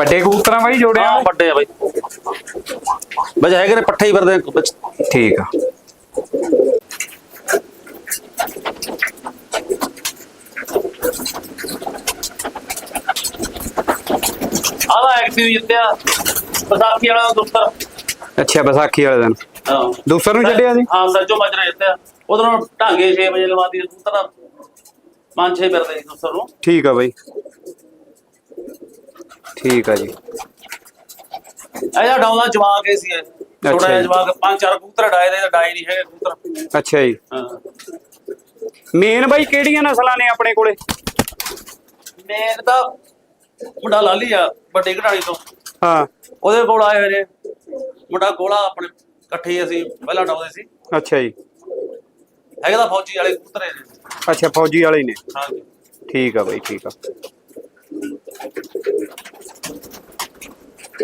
ਵੱਡੇ ਕਬੂਤਰਾਂ ਬਾਈ ਜੋੜਿਆ ਹਾਂ ਵੱਡੇ ਆ ਬਾਈ। ਬਈ ਹੈਗੇ ਨੇ ਪੱਠੇ ਹੀ ਫਿਰਦੇ ਨੇ ਵਿੱਚ ਠੀਕ ਆ। ਆਦਾ ਐਕਟਿਵ ਜਿੱਤਿਆ। ਵਿਸਾਖੀ ਵਾਲਾ ਦੁੱਤਰ ਅੱਛਾ ਵਿਸਾਖੀ ਵਾਲੇ ਦਿਨ। ਹਾਂ। ਦੂਸਰ ਨੂੰ ਛੱਡਿਆ ਸੀ? ਹਾਂ ਸੱਜੋ ਮਜਰਾ ਜਿੱਤਿਆ। ਉਧਰੋਂ ਢਾਂਗੇ 6 ਵਜੇ ਲਵਾਤੀ ਦੁੱਤਰ ਪੰਜ ਛੇ ਫਿਰਦੇ ਸੀ ਨੂੰ। ਠੀਕ ਆ ਬਾਈ। ਠੀਕ ਆ ਜੀ। ਇਹਦਾ ਡਾਉਣਾ ਜਵਾਕ ਇਹ ਸੀ ਅੱਛਾ ਜਿਹਾ ਜੀ। ਜਵਾਕ ਪੰਜ ਚਾਰ ਕਬੂਤਰ ਡਾਏ ਦੇ ਡਾਏ ਨਹੀਂ ਹੈਗੇ ਕਬੂਤਰ। ਅੱਛਾ ਜੀ। ਹਾਂ। ਮੇਨ ਬਾਈ ਕਿਹੜੀਆਂ ਨਸਲਾਂ ਨੇ ਆਪਣੇ ਕੋਲੇ? ਮੇਨ ਤਾਂ ਮੁੰਡਾ ਲਾਲੀ ਆ ਵੱਡੀ ਘਟਾਣੀ ਤੋਂ। ਹਾਂ। ਉਹਦੇ ਕੋਲ ਆਏ ਹੋਏ ਨੇ। ਮੁੰਡਾ ਗੋਲਾ ਆਪਣੇ ਇਕੱਠੇ ਹੀ ਅਸੀਂ ਪਹਿਲਾਂ ਡਾਉਂਦੇ ਸੀ। ਅੱਛਾ ਜੀ। ਹੈਗਾ ਤਾਂ ਫੌਜੀ ਵਾਲੇ ਕਬੂਤਰ ਇਹ ਨੇ ਅੱਛਾ ਫੌਜੀ ਵਾਲੇ ਹੀ ਨੇ। ਹਾਂਜੀ ਠੀਕ ਆ ਬਾਈ ਠੀਕ ਆ।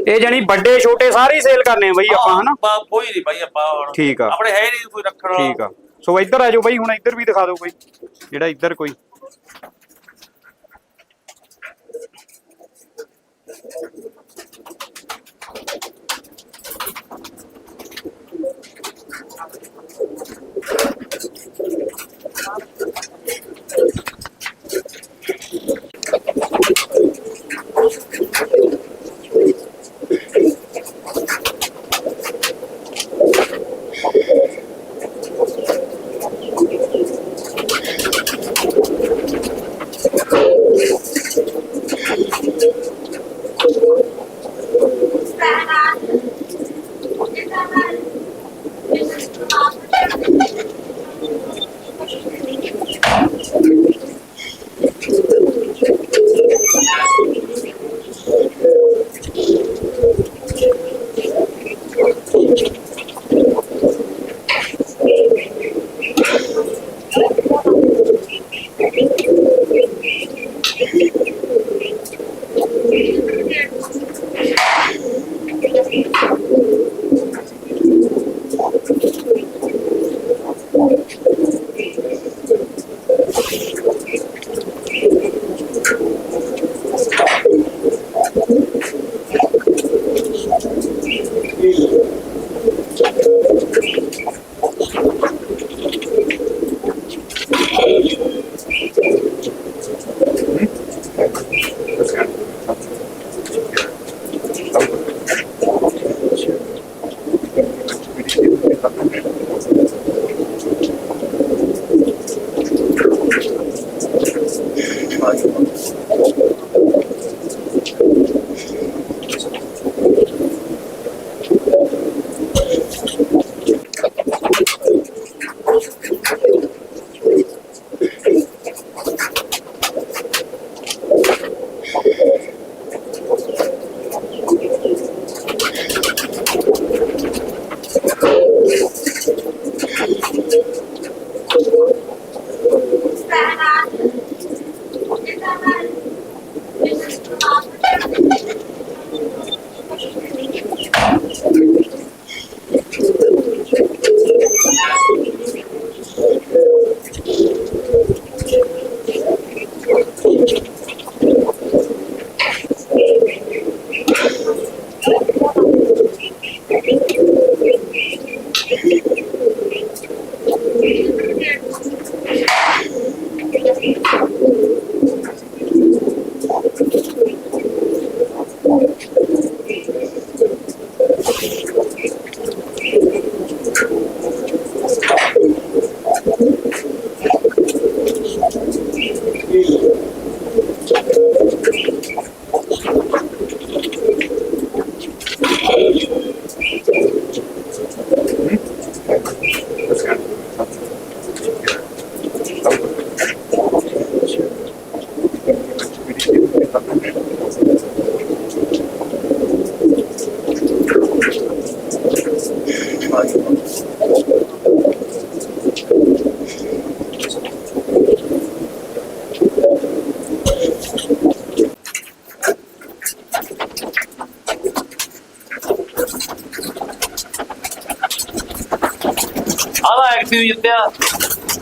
ਇਹ ਜਾਨੀ ਵੱਡੇ ਛੋਟੇ ਸਾਰੇ ਸੇਲ ਕਰਨੇ ਆ ਬਈ ਆਪਾਂ ਹਨਾ? ਕੋਈ ਨਹੀਂ ਬਾਈ ਆਪਾਂ ਠੀਕ ਆ। ਆਪਣੇ ਹੈ ਨਹੀਂ ਕੋਈ ਰੱਖਣ ਠੀਕ ਆ। ਸੋ ਇੱਧਰ ਆ ਜਾਓ ਬਈ ਹੁਣ ਇੱਧਰ ਵੀ ਦਿਖਾ ਦਿਓ ਕੋਈ। ਜਿਹੜਾ ਇੱਧਰ ਕੋਈ।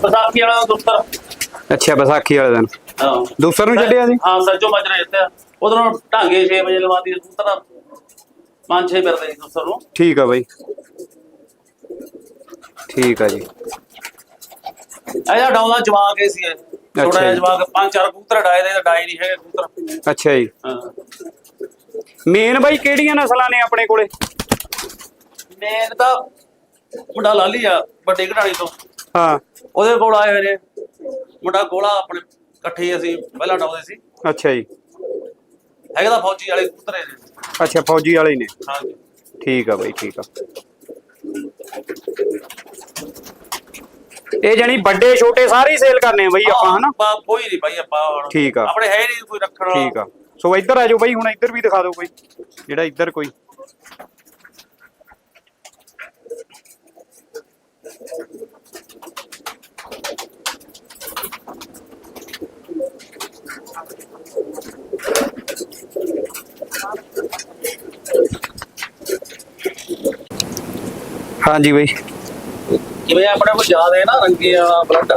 ਵਿਸਾਖੀ ਵਾਲਾ ਦੁੱਤਰ ਅੱਛਾ ਵਿਸਾਖੀ ਵਾਲੇ ਦਿਨ। ਹਾਂ। ਦੂਸਰ ਨੂੰ ਛੱਡਿਆ ਸੀ? ਹਾਂ ਸੱਜੋ ਮਜਰਾ ਜਿੱਤਿਆ ਉਧਰੋਂ ਢਾਂਗੇ 6 ਵਜੇ ਲਵਾਤੀ ਦੁੱਤਰ ਪੰਜ ਛੇ ਫਿਰਦੇ ਸੀ ਦੁੱਤਰ ਨੂੰ। ਠੀਕ ਆ ਬਾਈ। ਠੀਕ ਆ ਜੀ। ਇਹਦਾ ਡਾਉਂਦਾ ਜਵਾਕ ਇਹ ਸੀ। ਥੋੜਾ ਜਿਹਾ ਜੀ। ਜਵਾਕ ਪੰਜ ਚਾਰ ਕਬੂਤਰ ਡਾਏ ਦੇ ਡਾਏ ਨਹੀਂ ਹੈਗੇ ਕਬੂਤਰ। ਅੱਛਾ ਜੀ। ਹਾਂ। ਮੇਨ ਬਾਈ ਕਿਹੜੀਆਂ ਨਸਲਾਂ ਨੇ ਆਪਣੇ ਕੋਲੇ? ਮੇਨ ਤਾਂ ਮੁੰਡਾ ਲਾਲੀ ਆ ਵੱਡੀ ਘਟਾਣੀ ਤੋਂ। ਹਾਂ। ਉਹਦੇ ਕੋਲ ਆਏ ਹੋਏ ਨੇ। ਮੁੰਡਾ ਗੋਲਾ ਆਪਣੇ ਇਕੱਠੇ ਹੀ ਅਸੀਂ ਪਹਿਲਾਂ ਡਾਉਂਦੇ ਸੀ। ਅੱਛਾ ਜੀ। ਹੈਗੇ ਤਾਂ ਫੌਜੀ ਵਾਲੇ ਕਬੂਤਰ ਇਹ ਨੇ। ਅੱਛਾ ਫੌਜੀ ਵਾਲੇ ਹੀ ਨੇ। ਹਾਂਜੀ। ਠੀਕ ਆ ਬਾਈ ਠੀਕ ਆ। ਇਹ ਜਣੀ ਵੱਡੇ ਛੋਟੇ ਸਾਰੇ ਹੀ ਸੇਲ ਕਰਨੇ ਆ ਬਾਈ ਆਪਾਂ ਹਨਾ? ਆਪਾਂ ਕੋਈ ਨਹੀਂ ਭਾਈ ਆਪਾਂ ਹੁਣ। ਠੀਕ ਆ। ਆਪਣੇ ਹੈ ਨਹੀਂ ਕੋਈ ਰੱਖਣ ਵਾਲਾ। ਠੀਕ ਆ। ਸੋ ਇੱਧਰ ਆ ਜਾਓ ਬਾਈ ਹੁਣ ਇੱਧਰ ਵੀ ਦਿਖਾ ਦਿਓ ਕੋਈ। ਜਿਹੜਾ ਇੱਧਰ ਕੋਈ। ਹਾਂਜੀ ਬਾਈ। ਜਿਵੇਂ ਆਪਣੇ ਕੋਲ ਜ਼ਿਆਦਾ ਹੈ ਨਾ ਰੰਗੇ ਵਾਲਾ ਬਲੱਡ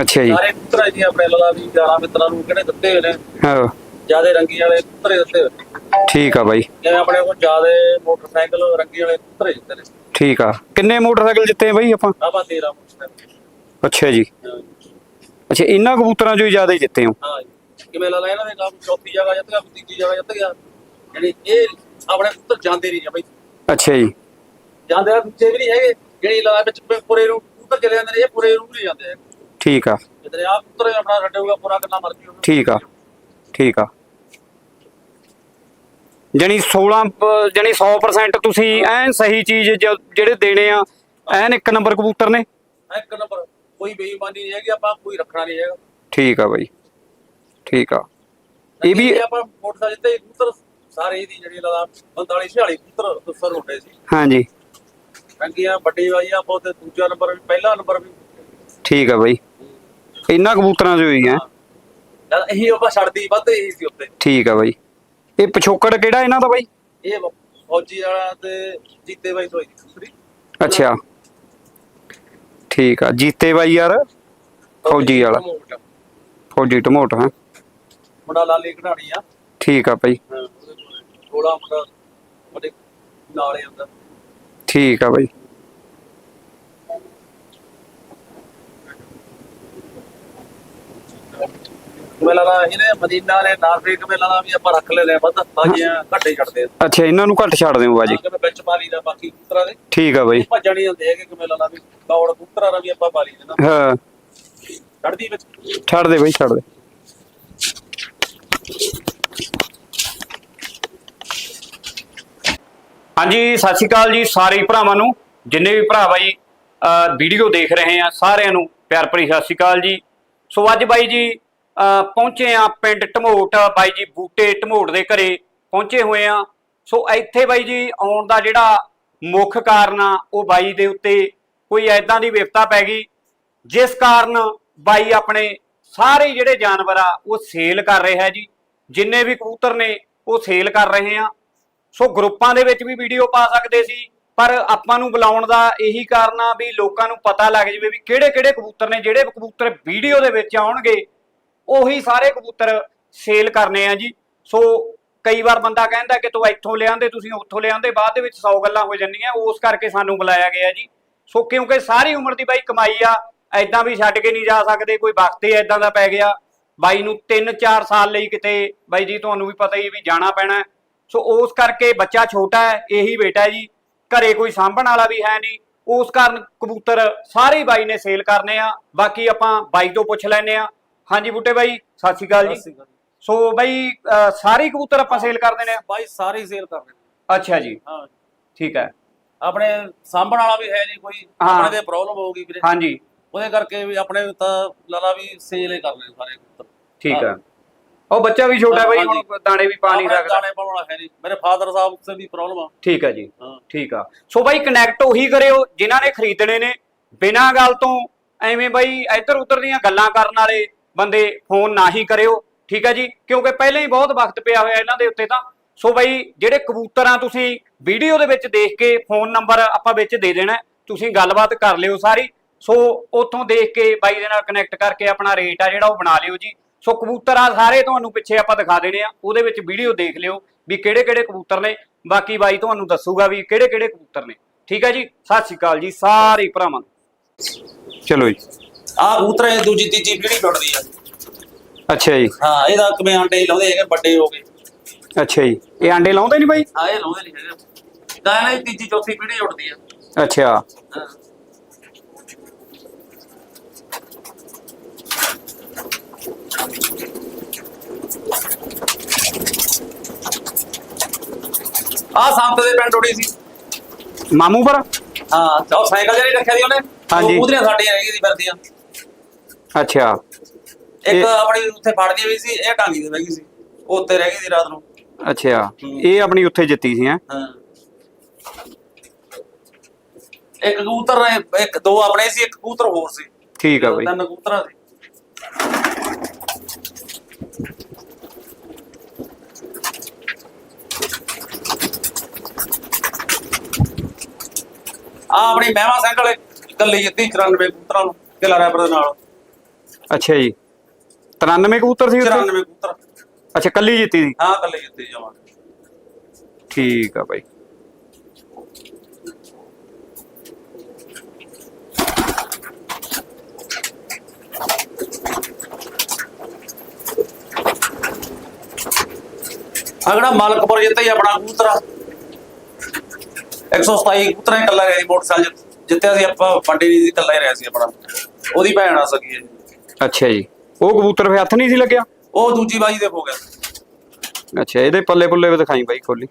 ਅੱਛਾ ਜੀ। ਸਾਰੇ ਕਬੂਤਰ ਜੀ ਆਪਣੇ ਲਲਾ ਵੀ ਯਾਰਾਂ ਮਿੱਤਰਾਂ ਨੂੰ ਕਿਹੜੇ ਦਿੱਤੇ ਹੋਏ ਨੇ? ਹਾਂ। ਜ਼ਿਆਦਾ ਰੰਗੀ ਵਾਲੇ ਹੀ ਦਿੱਤੇ ਹੋਏ। ਠੀਕ ਆ ਬਾਈ। ਜਿਵੇਂ ਆਪਣੇ ਕੋਲ ਜ਼ਿਆਦਾ ਮੋਟਰਸਾਈਕਲ ਰੰਗੀ ਵਾਲੇ ਹੀ ਦਿੱਤੇ ਨੇ। ਠੀਕ ਆ। ਕਿੰਨੇ ਮੋਟਰਸਾਈਕਲ ਜਿੱਤੇ ਬਾਈ ਆਪਾਂ? ਆਪਾਂ 13 ਮੋਟਰਸਾਈਕਲ। ਅੱਛਾ ਜੀ। ਅੱਛਾ ਇਹਨਾਂ ਕਬੂਤਰਾਂ ਚੋਂ ਹੀ ਜ਼ਿਆਦਾ ਹੀ ਜਿੱਤੇ ਹੋ। ਕਿਵੇਂ ਲਾ ਲਾ ਇਹਨਾਂ ਦੇ ਕੰਮ ਚੌਥੀ ਜਗ੍ਹਾ ਜਿੱਤ ਗਿਆ ਤੀਜੀ ਜਗ੍ਹਾ ਜਿੱਤ ਗਿਆ। ਯਾਨੀ ਇਹ ਆਪਣੇ ਕਬੂਤਰ ਜਾਂਦੇ ਨਹੀਂ ਆ ਬਈ। ਅੱਛਾ ਜੀ। ਜਾਂਦੇ ਆ ਦੂਜੇ ਵੀ ਨਹੀਂ ਹੈਗੇ। ਜਿਹੜੀ ਲਾ ਵਿੱਚ ਪੂਰੇ ਨੂੰ ਕਬੂਤਰ ਚਲੇ ਜਾਂਦੇ ਨੇ ਇਹ ਪੂਰੇ ਨੂੰ ਨਹੀਂ ਜਾਂਦੇ ਠੀਕ ਆ। ਜਿੱਦਾਂ ਆਪ ਕਬੂਤਰ ਆਪਣਾ ਛੱਡੇਗਾ ਪੂਰਾ ਕਿੰਨਾ ਮਰਜ਼ੀ ਉਹਨੂੰ ਠੀਕ ਆ। ਠੀਕ ਆ। ਜਣੀ 16 ਪ- ਜਣੀ 100% ਤੁਸੀਂ ਐਨ ਸਹੀ ਚੀਜ਼ ਜਿਹੜੇ ਦੇਣੇ ਆ ਐਨ ਇੱਕ ਨੰਬਰ ਕਬੂਤਰ ਨੇ। ਇੱਕ ਨੰਬਰ ਕੋਈ ਬੇਈਮਾਨੀ ਨਹੀਂ ਹੈਗੀ ਆਪਾਂ ਕੋਈ ਰੱਖਣਾ ਨਹੀਂ ਹੈਗਾ। ਠੀਕ ਆ ਬਾਈ। ਠੀਕ ਆ। ਇਹ ਵੀ ਜੇ ਆਪਾਂ ਮੋਟਰਸਾਈਕਲ ਤੇ ਕਬੂਤਰ ਸਾਰੇ ਇਹਦੀ ਜਿਹੜੀ ਲਾ 45 46 ਕਬੂਤਰ ਦੁਸਰ ਹੁੰਦੇ ਸੀ। ਹਾਂਜੀ। ਟੰਗੀਆਂ ਵੱਡੀ ਵਾਈ ਆ ਬਹੁਤ ਦੂਜਾ ਨੰਬਰ ਵੀ ਪਹਿਲਾ ਨੰਬਰ ਵੀ। ਠੀਕ ਆ ਬਾਈ। ਇਹਨਾਂ ਕਬੂਤਰਾਂ ਚੋਂ ਹੀ ਆ। ਜਦ ਇਹੀ ਆਪਾਂ ਛੱਡਦੀ ਵੱਧ ਇਹੀ ਸੀ ਉੱਤੇ ਠੀਕ ਆ ਬਾਈ। ਇਹ ਪਿਛੋਕੜ ਕਿਹੜਾ ਇਹਨਾਂ ਦਾ ਬਾਈ? ਇਹ ਫੌਜੀ ਵਾਲਾ ਤੇ ਜੀਤੇ ਬਾਈ ਤੋਂ ਹੋਈ ਅੱਛਾ। ਠੀਕ ਆ ਜੀਤੇ ਬਾਈ ਯਾਰ। ਫੌਜੀ ਵਾਲਾ। ਫੌਜੀ ਟਮੋਟ ਹਾਂ। ਮੁੰਡਾ ਲਾਲੀ ਕਢਾਣੀ ਆ। ਠੀਕ ਆ ਬਾਈ ਹਾਂ, ਉਹਦੇ ਕੋਲੇ ਗੋਲਾ ਮੁੰਡਾ ਉਹਦੇ ਨਾਲੇ ਹੁੰਦਾ ਠੀਕ ਆ ਬਾਈ ਮੇਲਾ ਦਾ ਇਹਨੇ ਮਦੀਨਾ ਵਾਲੇ ਨਾਰਵੇਕ ਮੇਲਾ ਦਾ ਵੀ ਆਪਾਂ ਰੱਖ ਲੈਨੇ ਵੱਧ ਬਾਜੀਆਂ ਘੱਟੇ ਛੱਡਦੇ ਆ। ਅੱਛਾ ਇਹਨਾਂ ਨੂੰ ਘੱਟ ਛੱਡ ਦਿਓ ਬਾਜੀ? ਵਿੱਚ ਪਾ ਲਈ ਦਾ ਬਾਕੀ ਕਬੂਤਰਾਂ ਦੇ। ਠੀਕ ਆ ਬਾਈ। ਭੱਜਣ ਨਹੀਂ ਹੁੰਦੇ ਹੈਗੇ ਕਿ ਮੇਲਾ ਦਾ ਵੀ। ਕੌੜ ਕਬੂਤਰਾਂ ਦਾ ਵੀ ਆਪਾਂ ਪਾ ਲਈ ਦੇਣਾ। ਹਾਂ। ਛੱਡਦੀ ਵਿੱਚ। ਛੱਡ ਦੇ ਛੱਡ ਦੇ। ਹਾਂਜੀ, ਸਤਿ ਸ਼੍ਰੀ ਅਕਾਲ ਜੀ ਸਾਰੇ ਭਰਾਵਾਂ ਨੂੰ। ਜਿੰਨੇ ਵੀ ਭਰਾ ਬਾਈ ਅਹ ਵੀਡੀਓ ਦੇਖ ਰਹੇ ਆ ਸਾਰਿਆਂ ਨੂੰ, ਪਿਆਰ ਭਰੀ ਸਤਿ ਸ਼੍ਰੀ ਅਕਾਲ ਜੀ। ਸੋ ਅੱਜ ਬਾਈ ਜੀ ਅਹ ਪਹੁੰਚੇ ਆ ਪਿੰਡ ਢਮੋਟ, ਬਾਈ ਜੀ ਬੂਟੇ ਢਮੋਟ ਦੇ ਘਰੇ ਪਹੁੰਚੇ ਹੋਏ ਆ। ਸੋ ਇੱਥੇ ਬਾਈ ਜੀ ਆਉਣ ਦਾ ਜਿਹੜਾ ਮੁੱਖ ਕਾਰਨ ਆ, ਉਹ ਬਾਈ ਦੇ ਉੱਤੇ ਕੋਈ ਐਦਾਂ ਦੀ ਵਿਪਤਾ ਪੈ ਗਈ, ਜਿਸ ਕਾਰਨ ਬਾਈ ਆਪਣੇ ਸਾਰੇ ਜਿਹੜੇ ਜਾਨਵਰ ਆ, ਉਹ ਸੇਲ ਕਰ ਰਿਹਾ ਜੀ। ਜਿੰਨੇ ਵੀ ਕਬੂਤਰ ਨੇ, ਉਹ ਸੇਲ ਕਰ ਰਹੇ ਆ। ਸੋ ਗਰੁੱਪਾਂ ਦੇ ਵਿੱਚ ਵੀ ਵੀਡੀਓ ਪਾ ਸਕਦੇ ਸੀ, ਪਰ ਆਪਾਂ ਨੂੰ ਬੁਲਾਉਣ ਦਾ ਇਹੀ ਕਾਰਨ ਆ ਵੀ ਲੋਕਾਂ ਨੂੰ ਪਤਾ ਲੱਗ ਜਾਵੇ ਵੀ ਕਿਹੜੇ ਕਿਹੜੇ ਕਬੂਤਰ ਨੇ, ਜਿਹੜੇ ਕਬੂਤਰ ਵੀਡੀਓ ਦੇ ਵਿੱਚ ਆਉਣਗੇ, ਉਹੀ ਸਾਰੇ ਕਬੂਤਰ ਸੇਲ ਕਰਨੇ ਆ ਜੀ। ਸੋ ਕਈ ਵਾਰ ਬੰਦਾ ਕਹਿੰਦਾ ਕਿ ਤੂੰ ਇੱਥੋਂ ਲਿਆਂਦੇ, ਤੁਸੀਂ ਉੱਥੋਂ ਲਿਆਂਦੇ, ਬਾਅਦ ਦੇ ਵਿੱਚ 100 ਗੱਲਾਂ ਹੋ ਜਾਂਦੀਆਂ, ਉਸ ਕਰਕੇ ਸਾਨੂੰ ਬੁਲਾਇਆ ਗਿਆ ਜੀ। ਸੋ ਕਿਉਂਕਿ ਸਾਰੀ ਉਮਰ ਦੀ ਬਾਈ ਕਮਾਈ ਆ ਐਦਾਂ ਵੀ ਛੱਡ ਕੇ ਨਹੀਂ ਜਾ ਸਕਦੇ, ਕੋਈ ਵਕਤ ਹੀ ਐਦਾਂ ਦਾ ਪੈ ਗਿਆ। ਬਾਈ ਨੂੰ 3-4 ਸਾਲ ਲਈ ਕਿਤੇ ਬਾਈ ਜੀ ਤੁਹਾਨੂੰ ਵੀ ਪਤਾ ਹੀ ਵੀ ਜਾਣਾ ਪੈਣਾ। ਸੋ ਉਸ ਕਰਕੇ ਬੱਚਾ ਛੋਟਾ ਹੈ ਇਹੀ ਬੇਟਾ ਜੀ। ਘਰੇ ਕੋਈ ਸਾਂਭਣ ਵਾਲਾ ਵੀ ਹੈ ਨਹੀਂ। ਉਸ ਕਾਰਨ ਕਬੂਤਰ ਸਾਰੇ ਬਾਈ ਨੇ ਸੇਲ ਕਰਨੇ ਆ। ਬਾਕੀ ਆਪਾਂ ਬਾਈ ਤੋਂ ਪੁੱਛ ਲੈਨੇ ਆ ਹਾਂਜੀ ਬੁੱਟੇ ਬਾਈ ਸਤਿ ਸ਼੍ਰੀ ਅਕਾਲ ਜੀ। ਸੋ ਬਾਈ ਸਾਰੇ ਕਬੂਤਰ ਆਪਾਂ ਸੇਲ ਕਰ ਦੇਣੇ ਆ ਬਾਈ ਸਾਰੇ ਸੇਲ ਕਰ ਰਹੇ ਅੱਛਾ ਜੀ। ਹਾਂ। ਠੀਕ ਹੈ। ਆਪਣੇ ਸਾਂਭਣ ਵਾਲਾ ਵੀ ਹੈ ਨਹੀਂ ਕੋਈ। ਆਪਣੇ ਦੇ ਪ੍ਰੋਬਲਮ ਹੋਊਗੀ ਵੀਰੇ। ਹਾਂਜੀ। ਉਹਦੇ ਕਰਕੇ ਵੀ ਆਪਣੇ ਤਾਂ ਲਾਲਾ ਵੀ ਸੇਲ ਹੀ ਕਰ ਰਹੇ ਸਾਰੇ ਕਬੂਤਰ ਠੀਕ ਹੈ। ਉਹ ਬੱਚਾ ਵੀ ਛੋਟਾ ਬਾਈ ਹੁਣ। ਦਾਣੇ ਵੀ ਪਾ ਨਹੀਂ ਆਪਣੇ ਸਕਦਾ। ਦਾਣੇ ਪਾਉਣ ਹੈ ਨਹੀਂ। ਮੇਰੇ ਫਾਦਰ ਸਾਹਿਬ ਉੱਤੇ ਵੀ ਪ੍ਰੋਬਲਮ ਆ। ਠੀਕ ਆ ਜੀ। ਹਾਂ। ਠੀਕ ਆ। ਸੋ ਬਾਈ ਕਨੈਕਟ ਉਹੀ ਕਰਿਓ ਜਿਨ੍ਹਾਂ ਨੇ ਖਰੀਦਣੇ ਨੇ। ਬਿਨਾਂ ਗੱਲ ਤੋਂ ਐਵੇਂ ਬਾਈ ਇੱਧਰ ਉੱਧਰ ਦੀਆਂ ਗੱਲਾਂ ਕਰਨ ਵਾਲੇ ਬੰਦੇ ਫੋਨ ਨਾ ਹੀ ਕਰਿਓ। ਠੀਕ ਆ ਜੀ। ਕਿਉਂਕਿ ਪਹਿਲਾਂ ਹੀ ਬਹੁਤ ਵਕਤ ਪਿਆ ਹੋਇਆ ਇਹਨਾਂ ਦੇ ਉੱਤੇ ਤਾਂ। ਸੋ ਬਾਈ ਜਿਹੜੇ ਕਬੂਤਰ ਆ ਤੁਸੀਂ ਵੀਡੀਓ ਦੇ ਵਿੱਚ ਦੇਖ ਕੇ ਫੋਨ ਨੰਬਰ ਆਪਾਂ ਵਿੱਚ ਦੇ ਦੇਣਾ। ਹੈ। ਤੁਸੀਂ ਗੱਲਬਾਤ ਕਰ ਲਿਓ ਸਾਰੀ। ਸੋ ਉੱਥੋਂ ਦੇਖ ਕੇ ਬਾਈ ਦੇ ਨਾਲ ਕਨੈਕਟ ਕਰਕੇ ਆਪਣਾ ਰੇਟ ਆ ਜਿਹੜਾ ਉਹ ਬਣਾ ਲਿਓ ਜੀ। ਸੋ ਕਬੂਤਰ ਆ ਸਾਰੇ ਤੁਹਾਨੂੰ ਪਿੱਛੇ ਆਪਾਂ ਦਿਖਾ ਦੇਣੇ ਆ। ਉਹਦੇ ਵਿੱਚ ਵੀਡੀਓ ਦੇਖ ਲਿਓ ਵੀ ਕਿਹੜੇ ਕਿਹੜੇ ਕਬੂਤਰ ਨੇ। ਬਾਕੀ ਬਾਈ ਤੁਹਾਨੂੰ ਦੱਸੂਗਾ ਵੀ ਕਿਹੜੇ ਕਿਹੜੇ ਕਬੂਤਰ ਨੇ। ਠੀਕ ਹੈ ਜੀ? ਸਤਿ ਸ਼੍ਰੀ ਅਕਾਲ ਜੀ ਸਾਰੇ ਭਰਾਵਾਂ। ਚਲੋ ਜੀ। ਆਹ ਕਬੂਤਰ ਇਹ ਦੂਜੀ ਤੀਜੀ ਪੀੜੀ ਟੁੱਟਦੀ ਆ। ਅੱਛਾ ਜੀ। ਹਾਂ ਇਹਦਾ ਕਿਵੇਂ ਆਂਡੇ ਲਾਉਂਦੇ ਹੈਗੇ ਵੱਡੇ ਹੋ ਗਏ। ਅੱਛਾ ਜੀ। ਇਹ ਆਂਡੇ ਲਾਉਂਦੇ ਨਹੀਂ ਬਾਈ? ਹਾਂ ਇਹ ਲਾਉਂਦੇ ਨਹੀਂ ਹੈਗੇ। ਤਾਂ ਇਹਨਾਂ ਦੀ ਤੀਜੀ ਚੌਥੀ ਪੀੜੀ ਉੱਡਦੀ ਆ। ਅੱਛਾ। ਆਹ ਸੰਤ ਦੇ ਪਿੰਡ ਉੱਡੀ ਸੀ। ਮਾਮੂ ਪਰ? ਹਾਂ ਉਹ ਸਾਈਕਲ ਜਿਹੜੀ ਰੱਖਿਆ ਸੀ ਉਹਨੇ ਹਾਂਜੀ। ਉਹਦੀਆਂ ਸਾਡੀਆਂ ਰਹਿ ਗਈ ਸੀ ਫਿਰਦੀਆਂ ਅੱਛਾ। ਇੱਕ ਇਹ- ਆਪਣੀ ਉੱਥੇ ਫੜਦੀ ਵੀ ਸੀ ਇਹ ਟਾਂਗੀ ਤੇ ਬਹਿ ਗਈ ਸੀ। ਉਹ ਉੱਤੇ ਰਹਿ ਗਈ ਸੀ ਰਾਤ ਨੂੰ। ਅੱਛਾ। ਇਹ ਆਪਣੀ ਉੱਥੇ ਜਿੱਤੀ ਸੀ ਹੈ? ਹਾਂ। ਇੱਕ ਕਬੂਤਰ ਨੇ- ਇੱਕ ਦੋ ਆਪਣੇ ਸੀ ਇੱਕ ਕਬੂਤਰ ਹੋਰ ਸੀ। ਠੀਕ ਆ ਬਾਈ। ਤਿੰਨ ਕਬੂਤਰਾਂ ਸੀ ਆ ਆਪਣੀ ਮਹਿਮਾ ਸਾਈਕਲ ਇਕੱਲੀ ਜਿੱਤੀ 94 ਕਬੂਤਰਾਂ ਨੂੰ ਕਿਲਾ ਰੈਪਰ ਦੇ ਨਾਲ। ਅੱਛਾ ਜੀ। 93 ਕਬੂਤਰ ਸੀ ਉੱਥੇ? 94 ਕਬੂਤਰ। ਅੱਛਾ ਕੱਲੀ ਜਿੱਤੀ ਸੀ? ਹਾਂ ਇਕੱਲੀ ਜਿੱਤੀ ਜਾਵਾਂ ਠੀਕ ਆ ਬਾਈ। ਅਗੜਾ ਮਾਲਕਪੁਰ ਜਿੱਤੇ ਆਪਣਾ ਕਬੂਤਰ? 127 ਕਬੂਤਰਾਂ ਹੀ ਇਕੱਲਾ ਰਿਹਾ ਸੀ ਮੋਟਰਸਾਈਕਲ ਜਿੱਤ- ਜਿੱਤਿਆ ਸੀ ਆਪਾਂ ਪੰਡੇ ਦੀ ਇਕੱਲਾ ਹੀ ਰਿਹਾ ਸੀ ਆਪਣਾ। ਉਹਦੀ ਭੈਣ ਆ ਸਕੀ ਹੈ ਜੀ। ਅੱਛਾ ਜੀ। ਉਹ ਕਬੂਤਰ ਫੇ ਹੱਥ ਨਹੀਂ ਸੀ ਲੱਗਿਆ? ਉਹ ਦੂਜੀ ਬਾਜੀ ਦੇ ਹੋ ਗਿਆ। ਅੱਛਾ ਇਹਦੇ ਪੱਲੇ ਪੁੱਲੇ ਵੀ ਦਿਖਾਈ ਬਾਈ ਖੋਲੀ।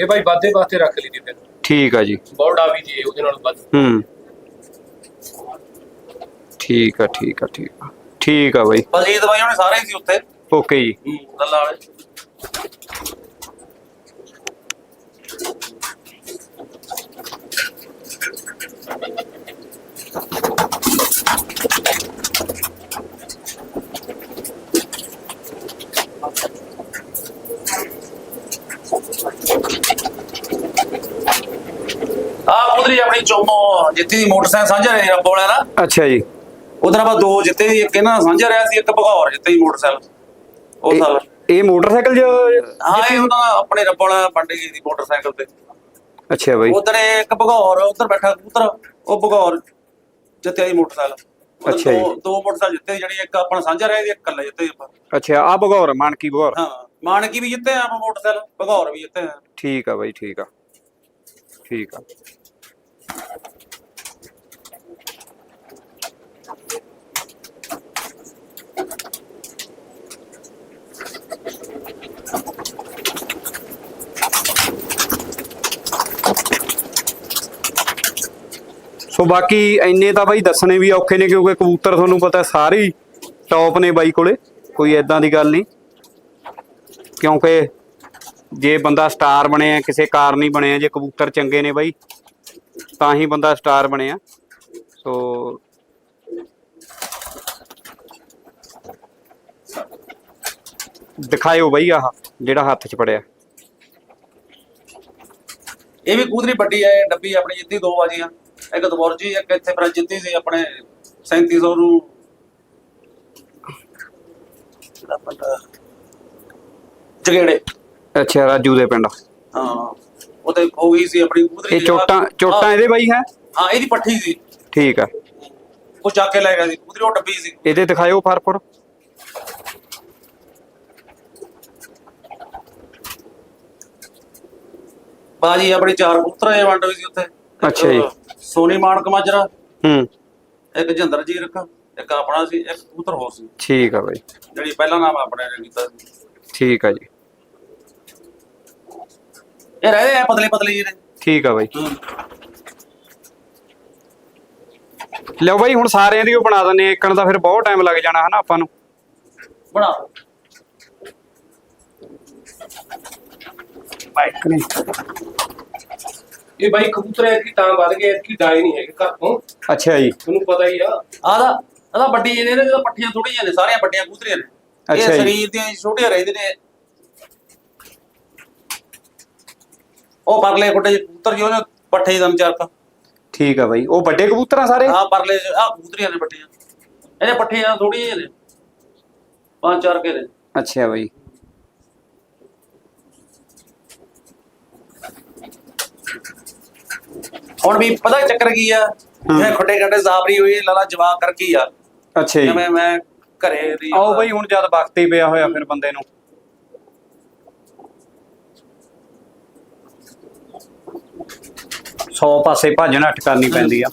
ਇਹ ਭਾਈ ਵਾਧੇ ਵਾਸਤੇ ਰੱਖ ਲਈ ਦੀ ਫਿਰ। ਠੀਕ ਆ ਜੀ। ਬੋਰਡ ਆ ਵੀ ਜੀ ਉਹਦੇ ਨਾਲ ਵੱਧ। ਹੂੰ। ਠੀਕ ਆ ਠੀਕ ਆ ਠੀਕ ਆ। ਠੀਕ ਆ ਬਾਈ। ਬਲਜੀਤ ਬਾਈ ਉਹਨੇ ਸਾਰੇ ਸੀ ਉੱਥੇ। ਓਕੇ ਜੀ। ਗੱਲਾਂ ਵਾਲੇ ਆ ਉਧਰੀ ਆਪਣੀ ਚੋਮੋ ਜਿੱਤੀ ਦੀ ਮੋਟਰਸਾਈਕਲ ਸਾਂਝਾ ਰਿਹਾ ਰੱਬ ਵਾਲਿਆ ਨਾ ਅੱਛਾ ਜੀ। ਉਧਰ ਆਪਾਂ ਦੋ ਜਿੱਤੇ ਸੀ ਇੱਕ ਇਹਨਾਂ ਦਾ ਸਾਂਝਾ ਰਿਹਾ ਸੀ ਇੱਕ ਭਗੌਰ ਜਿੱਤੇ ਸੀ ਮੋਟਰਸਾਈਕਲ। ਉਹ ਸਾਲ ਇਹ- ਮੋਟਰਸਾਈਕਲ ਜ ਹਾਂ ਇਹ ਉਹਨਾਂ ਦਾ ਆਪਣੇ ਰੱਬ ਵਾਲਾ ਪੰਡੇ ਜੀ ਦੀ ਮੋਟਰਸਾਈਕਲ ਤੇ। ਅੱਛਾ ਬਾਈ। ਉਧਰ ਇੱਕ ਭਗੌਰ ਉਧਰ ਬੈਠਾ ਕਬੂਤਰ ਉਹ ਭਗੌਰ ਜਿੱਤਿਆ ਸੀ ਮੋਟਰਸਾਈਕਲ। ਅੱਛਾ ਜੀ। ਦੋ ਮੋਟਰਸਾਈਕਲ ਜਿੱਤੇ ਜਿਹੜੀ ਇੱਕ ਆਪਣਾ ਸਾਂਝਾ ਰਿਹਾ ਸੀ ਇੱਕ ਇਕੱਲਾ ਜਿੱਤੇ ਆਪਾਂ। ਅੱਛਾ ਆ ਬਗੌਰ ਮਾਨਕੀ ਬਗੌਰ ਹਾਂ ਮਾਨਕੀ ਵੀ ਜਿੱਤੇ ਆ ਆਪਾਂ ਮੋਟਰਸਾਈਕਲ ਭਗੌਰ ਵੀ ਜਿੱਤੇ ਆ। ਠੀਕ ਆ ਬਾਈ ਠੀਕ ਆ। ਠੀਕ ਆ। ਸੋ ਬਾਕੀ ਇੰਨੇ ਤਾਂ ਬਾਈ ਦੱਸਣੇ ਵੀ ਔਖੇ ਨੇ ਕਿਉਂਕਿ ਕਬੂਤਰ ਤੁਹਾਨੂੰ ਪਤਾ ਸਾਰੇ ਟੌਪ ਨੇ ਬਾਈ ਕੋਲੇ, ਕੋਈ ਐਦਾਂ ਦੀ ਗੱਲ ਨਹੀਂ। ਕਿਉਂਕਿ ਜੇ ਬੰਦਾ ਸਟਾਰ ਬਣਿਆ ਕਿਸੇ ਕਾਰਨ ਹੀ ਬਣਿਆ ਜੇ ਕਬੂਤਰ ਚੰਗੇ ਨੇ ਬਾਈ, ਤਾਂ ਹੀ ਬੰਦਾ ਸਟਾਰ ਬਣਿਆ ਸੋ ਦਿਖਾਇਓ ਬਈ ਆਹ, ਜਿਹੜਾ ਹੱਥ 'ਚ ਪੜਿਆ ਇਹ ਵੀ ਕੂਦਰੀ ਵੱਡੀ ਹੈ ਡੱਬੀ ਆਪਣੀ ਜਿੱਤੀ ਦੋ ਵਾਜੀਆਂ ਇੱਕ ਦਬੋਰਜੀ ਇੱਕ ਇੱਥੇ ਪਰ ਜਿੱਤੀ ਸੀ ਆਪਣੇ 3700 ਨੂੰ ਕਿਹੜਾ ਪਿੰਡ ਆ? ਜਗੇੜੇ। ਅੱਛਾ ਰਾਜੂ ਦੇ ਪਿੰਡ। ਹਾਂ ਉਹ ਤੇ ਹੋ ਗਈ ਸੀ ਆਪਣੀ ਕੂਦਰੀ ਇਹ ਚੋਟਾਂ ਚੋਟਾਂ ਇਹਦੇ ਬਾਈ ਹੈ? ਹਾਂ ਇਹਦੀ ਪੱਠੀ ਸੀ। ਠੀਕ ਆ। ਉਹ ਚੱਕ ਕੇ ਲੈ ਗਿਆ ਸੀ ਕੂਦਰੀ ਉਹ ਡੱਬੀ ਸੀ। ਇਹਦੇ ਦਿਖਾਇਓ ਫਰਫਰ ਬਾਜੀ ਆਪਣੀ ਚਾਰ ਕਬੂਤਰਾਂ ਇਹ ਵੰਡ ਹੋਈ ਸੀ ਉੱਥੇ। ਅੱਛਾ ਜੀ। ਸੋਨੀ ਮਾਨਕ ਮਾਜਰਾ ਹੂੰ। ਇੱਕ ਜਿੰਦਰ ਜੀ ਰੱਖਾ ਇੱਕ ਆਪਣਾ ਸੀ ਇੱਕ ਕਬੂਤਰ ਹੋਰ ਸੀ। ਠੀਕ ਆ ਬਾਈ। ਜਿਹੜੀ ਪਹਿਲਾ ਨਾਮ ਆਪਣੇ ਨੇ ਕੀਤਾ ਸੀ। ਠੀਕ ਆ ਜੀ। ਇਹ ਰਹਦੇ ਆ ਪਤਲੇ ਪਤਲੇ ਜਿਹੇ ਨੇ। ਠੀਕ ਆ ਬਾਈ। ਲਓ ਬਾਈ ਹੁਣ ਸਾਰਿਆਂ ਦੀ ਉਹ ਬਣਾ ਦਿੰਨੇ ਆ। ਇੱਕਣ ਦਾ ਫਿਰ ਬਹੁਤ ਟਾਈਮ ਲੱਗ ਜਾਣਾ ਹਨਾ ਆਪਾਂ ਨੂੰ। ਬਣਾ ਬਾਈਕ ਨੇ ਇਹ ਬਾਈ ਕਬੂਤਰ ਐ ਕਿ ਤਾਂ ਵੱਧ ਗਏ ਕਿ ਡਾਈ ਨਹੀਂ ਹੈਗੇ ਘਰ ਤੋਂ। ਅੱਛਾ ਜੀ। ਤੁਹਾਨੂੰ ਪਤਾ ਹੀ ਆ। ਆਦਾ ਆਦਾ ਵੱਡੀ ਜਿਹੇ ਨੇ ਤਾਂ ਪੱਠੀਆਂ ਥੋੜੀਆਂ ਨੇ ਸਾਰੀਆਂ ਵੱਡੀਆਂ ਕੂਤਰੀਆਂ ਨੇ। ਇਹ ਅੱਛਾ ਜੀ। ਸਰੀਰ ਦੀਆਂ ਛੋਟੀਆਂ ਰਹਿੰਦੇ ਨੇ। ਉਹ ਪਰਲੇ ਕੋਟੇ ਕੂਤਰ ਜੋ ਨੇ ਪੱਠੇ ਦਮ ਚਾਰਕਾ ਠੀਕ ਆ ਬਾਈ। ਉਹ ਵੱਡੇ ਕਬੂਤਰ ਆ ਸਾਰੇ? ਆ ਪਰਲੇ ਆ ਕੂਤਰੀਆਂ ਨੇ ਪੱਠੀਆਂ ਇਹਦੇ ਪੱਠੀਆਂ ਥੋੜੀਆਂ ਜਿਹੀਆਂ ਨੇ। ਪੰਜ ਚਾਰ ਕੇ ਨੇ। ਅੱਛਾ ਬਾਈ। ਹੁਣ ਵੀ ਪਤਾ ਚੱਕਰ ਕੀ ਆ? ਇਹ ਖੱਡੇ ਖੱਡੇ ਜ਼ਾਬਰੀ ਹੋਈ ਲਾਲਾ ਜਵਾਬ ਕਰ ਕੀ ਆ? ਅੱਛਾ ਜੀ। ਜਿਵੇਂ ਮੈਂ ਘਰੇ ਦੀ ਆਓ ਬਾਈ ਹੁਣ ਜਦ ਵਕਤ ਹੀ ਪਿਆ ਹੋਇਆ ਫਿਰ ਬੰਦੇ ਨੂੰ। ਸੌ ਪਾਸੇ ਭੱਜ ਨੱਠ ਕਰਨੀ ਪੈਂਦੀ ਆ।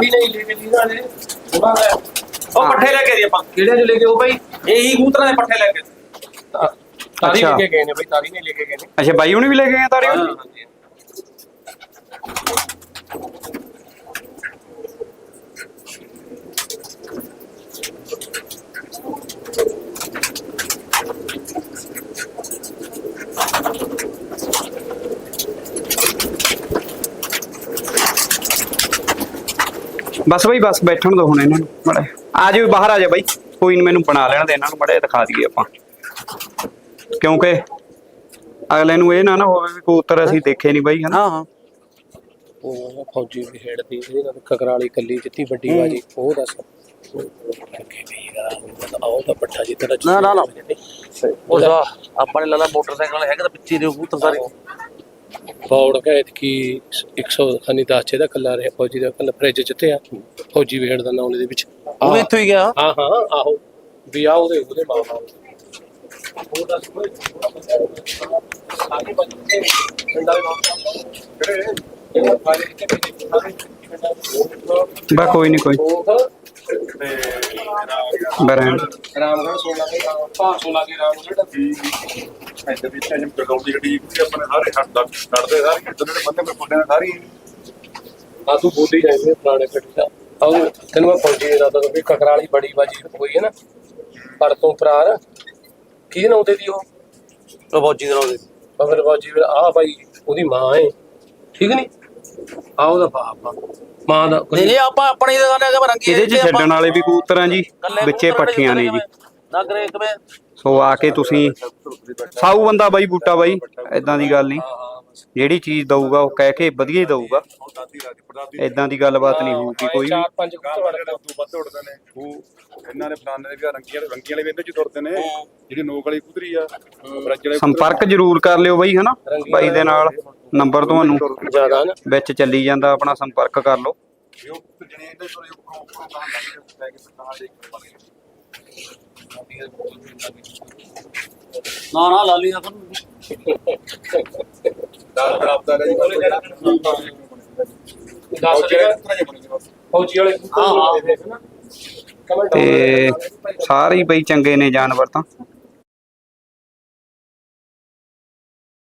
ਵੀ ਨਹੀਂ ਲੈ ਕੇ ਲੀਦਾ ਨੇ ਉਹਨਾਂ ਦਾ ਉਹ ਪੱਠੇ ਲੈ ਕੇ ਦੀ ਆਪਾਂ। ਕਿਹੜੇ ਚ ਲੈ ਕੇ ਉਹ ਬਾਈ? ਇਹੀ ਕੂਤਰਾਂ ਦੇ ਪੱਠੇ ਲੈ ਕੇ ਤਾਰੀ। ਲੈ ਕੇ ਗਏ ਨੇ ਬਾਈ ਤਾਰੀ ਨਹੀਂ ਲੈ ਕੇ ਗਏ ਨੇ। ਅੱਛਾ ਬਾਈ ਹੁਣੀ ਵੀ ਲੈ ਕੇ ਗਏ ਤਾਰੇ? ਬਸ ਬਾਈ ਬਸ ਬੈਠਣ ਦੋ ਹੁਣ ਇਹਨਾਂ ਨੂੰ ਮੜਾ ਆ ਜਾਓ ਬਾਹਰ ਆ ਜਾ ਬਾਈ। ਕੋਈ ਨੀ ਮੈਨੂੰ ਬਣਾ ਲੈਣ ਦੇ ਇਹਨਾਂ ਨੂੰ ਮੜਾ ਦਿਖਾ ਦਈਏ ਆਪਾਂ। ਕਿਉਂਕਿ ਅਗਲੇ ਨੂੰ ਇਹ ਨਾ ਨਾ ਹੋਵੇ ਵੀ ਕਬੂਤਰ ਅਸੀਂ ਦੇਖੇ ਨਹੀਂ ਬਾਈ ਹਨਾ। ਹਾਂ ਹਾਂ। ਉਹ ਫੌਜੀ ਵੀ ਹੇੜ ਦੀ ਇਹਦੇ ਨਾਲ ਕਕਰਾਲੀ ਕੱਲੀ ਜਿੱਤੀ ਵੱਡੀ ਬਾਜੀ ਉਹ ਦੱਸ। ਅੱਗੇ ਵੀਰਾ ਉਹ ਤਾਂ ਪੱਠਾ ਜਿੱਤਣਾ ਨਾ, ਨਾ, ਨਾ। ਉਹ ਜਾ ਆਪਾਂ ਨੇ ਲਾਲਾ ਮੋਟਰਸਾਈਕਲ ਹੈਗਾ ਤਾਂ ਪਿੱਛੇ ਦੇ ਕਬੂਤਰ ਸਾਰੇ। ਬੌੜ ਗਏ ਕਿ 100 ਖਨੀ 10 ਦਾ ਕੱਲਾ ਰਿਹਾ ਫੌਜੀ ਦਾ ਕੱਲਾ ਫ੍ਰਿਜ ਜਿੱਤਿਆ ਫੌਜੀ ਵੀ ਹੇੜ ਦਾ ਨਾਮ ਇਹਦੇ ਵਿੱਚ। ਉਹ ਇੱਥੋਂ ਹੀ ਗਿਆ? ਹਾਂ ਹਾਂ ਆਹੋ। ਵੀ ਆ ਉਹਦੇ ਉਹਦੇ ਮਾਂ ਬਾਪ। ਉਹ ਦੱਸ ਕੋਈ? ਸਾਰੇ ਬੰਦੇ ਪਿੰਡਾਂ ਦੇ ਨਾਮ ਕਿਹੜੇ ਇਹ ਫਾਇਦੇ ਕਿਤੇ ਬਾ ਕੋਈ ਨਹੀਂ ਕੋਈ ਬਰੈਂਡ ਰਾਮਗੜ 16 ਦੇ। 500 ਲਾ ਕੇ ਰਾਮਗੜ ਇੱਧਰ ਵੀ ਚਾਹੇ ਪ੍ਰਗਾਉ ਦੀ ਗੱਡੀ ਕਿ ਆਪਣੇ ਸਾਰੇ ਛੱਡ ਦਾ ਛੱਡਦੇ ਸਾਰੇ ਇੱਧਰ ਦੇ ਬੰਦੇ ਮੇਰੇ ਮੁੰਡੇ ਨੇ ਸਾਰੀ। ਆ ਤੂੰ ਬੋਲੀ ਜਾਂਦੇ ਪੁਰਾਣੇ ਪਿੰਡ ਦਾ। ਆਹ ਤੈਨੂੰ ਮੈਂ ਫੌਜੀ ਦੇ ਵੀ ਕਕਰਾਲੀ ਬੜੀ ਬਾਜੀ ਹੋਈ ਹੈ ਨਾ ਪਰ ਤੋਂ ਪ੍ਰਾਰ ਕੀ ਨਾ ਉਹਦੇ ਦੀ ਉਹ? ਉਹ ਫੌਜੀ ਦੇ ਨਾਲ ਦੇ ਬਾਜੀ ਵੀ ਆ ਭਾਈ ਉਹਦੀ ਮਾਂ ਹੈ। ਠੀਕ ਨਹੀਂ ਆ ਉਹਦਾ ਬਾਪ ਆ। ਮਾਂ ਦਾ ਨਹੀਂ ਨਹੀਂ ਆਪਾਂ ਆਪਣੀ ਦੁਕਾਨ ਹੈਗਾ ਰੰਗੀ ਇਹਦੇ 'ਚ ਛੱਡਣ ਵਾਲੇ ਵੀ ਕਬੂਤਰਾਂ ਜੀ ਵਿੱਚੇ ਪੱਠੀਆਂ ਨੇ ਜੀ। ਨਗਰੇ ਕਿਵੇਂ? ਸੋ ਆ ਕੇ ਤੁਸੀਂ ਸਾਊ ਬੰਦਾ ਬਾਈ ਬੂਟਾ ਬਾਈ ਐਦਾਂ ਦੀ ਗੱਲ ਨਹੀਂ। ਜਿਹੜੀ ਚੀਜ਼ ਦਊਗਾ ਉਹ ਕਹਿ ਕੇ ਵਧੀਆ ਹੀ ਦਊਗਾ। ਐਦਾਂ ਦੀ ਗੱਲਬਾਤ ਨਹੀਂ ਹੋਊਗੀ ਕੋਈ। ਚਾਰ ਪੰਜ ਵੱਧ ਉੜਦੇ ਨੇ ਉਹ ਇਹਨਾਂ ਦੇ ਫਲਾਣੇ ਦੇ ਵੀ ਰੰਗੀਆਂ ਰੰਗੀਆਂ ਵਾਲੇ ਵੀ ਇਹਦੇ ਚ ਤੁਰਦੇ ਨੇ। ਜਿਹੜੀ ਨੋਕ ਵਾਲੀ ਕੁਦਰੀ ਆ ਸੰਪਰਕ ਜ਼ਰੂਰ ਕਰ ਲਿਓ ਬਾਈ ਹਨਾ? ਬਾਈ ਦੇ ਨਾਲ ਨੰਬਰ ਤੁਹਾਨੂੰ ਜ਼ਿਆਦਾ ਨਾ। ਵਿੱਚ ਚੱਲੀ ਜਾਂਦਾ ਆਪਣਾ ਸੰਪਰਕ ਕਰ ਲਓ। ਨਾ ਨਾ ਲਾਲੀ ਨਾ ਕਰੂੰ ਦਾਲ ਖਰਾਬ ਦਾ ਜੀ ਕੋਲੇ ਜਿਹੜਾ ਫੌਜੀ ਵਾਲੇ ਹਾਂ, ਹਾਂ। ਤੇ ਸਾਰੇ ਹੀ ਬਈ ਚੰਗੇ ਨੇ ਜਾਨਵਰ ਤਾਂ।